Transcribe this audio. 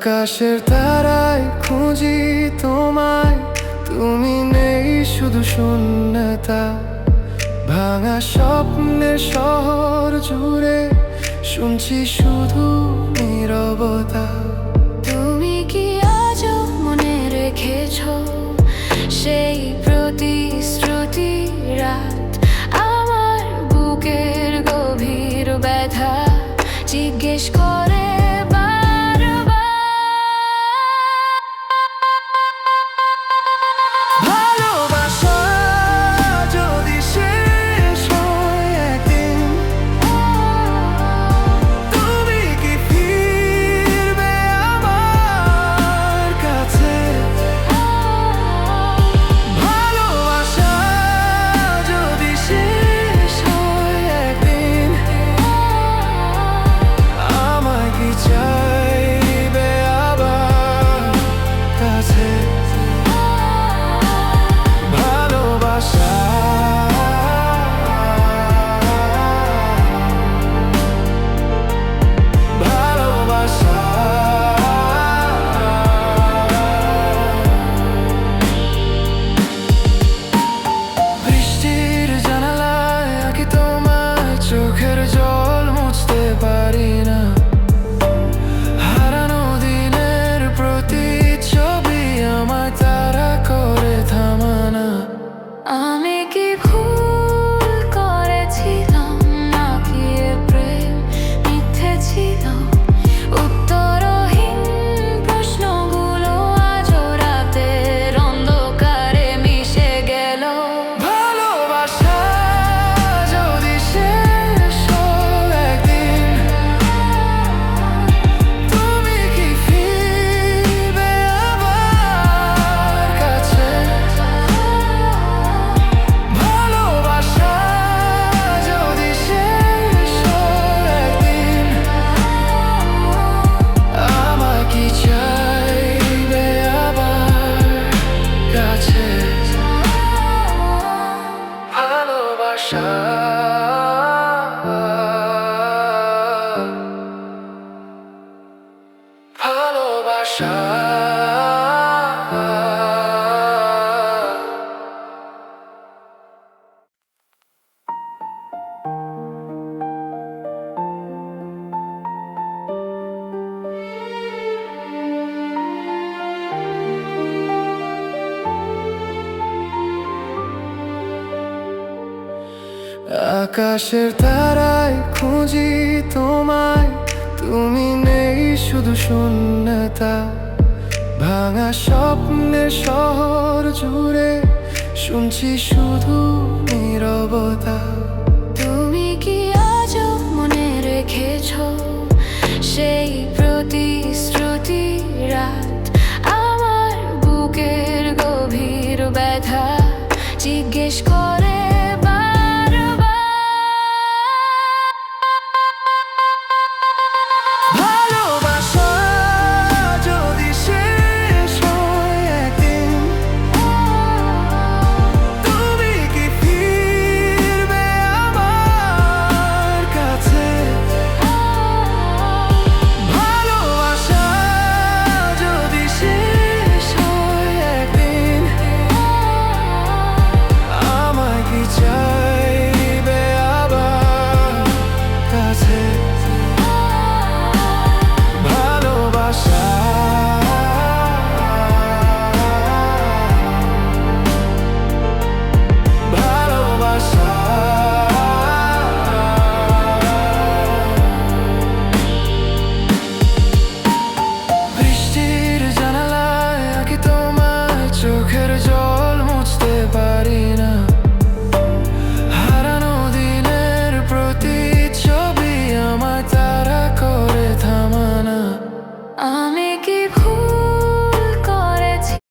আকাশের তারায় খুঁজি তোমায়। তুমি নেই শুধু শূন্যতা। ভাঙা স্বপ্নের শহর জুড়ে শুনছি শুধু নীরবতা। তুমি কি আজ মনে রেখেছ সেই প্রতিশ্রুতি রাত? আমার বুকের গভীর ব্যথা জিজ্ঞেস করে আকাশের তারায় খুঁজি তোমায়। তুমি নেই শুধু শূন্যতা। ভাঙা স্বপ্নের শহর জুড়ে শুনছি শুধু নিরবতা। তুমি কি আজ মনে রেখেছ সেই প্রতিশ্রুতি রাত? আমার বুকের গভীর ব্যথা জিজ্ঞেস করে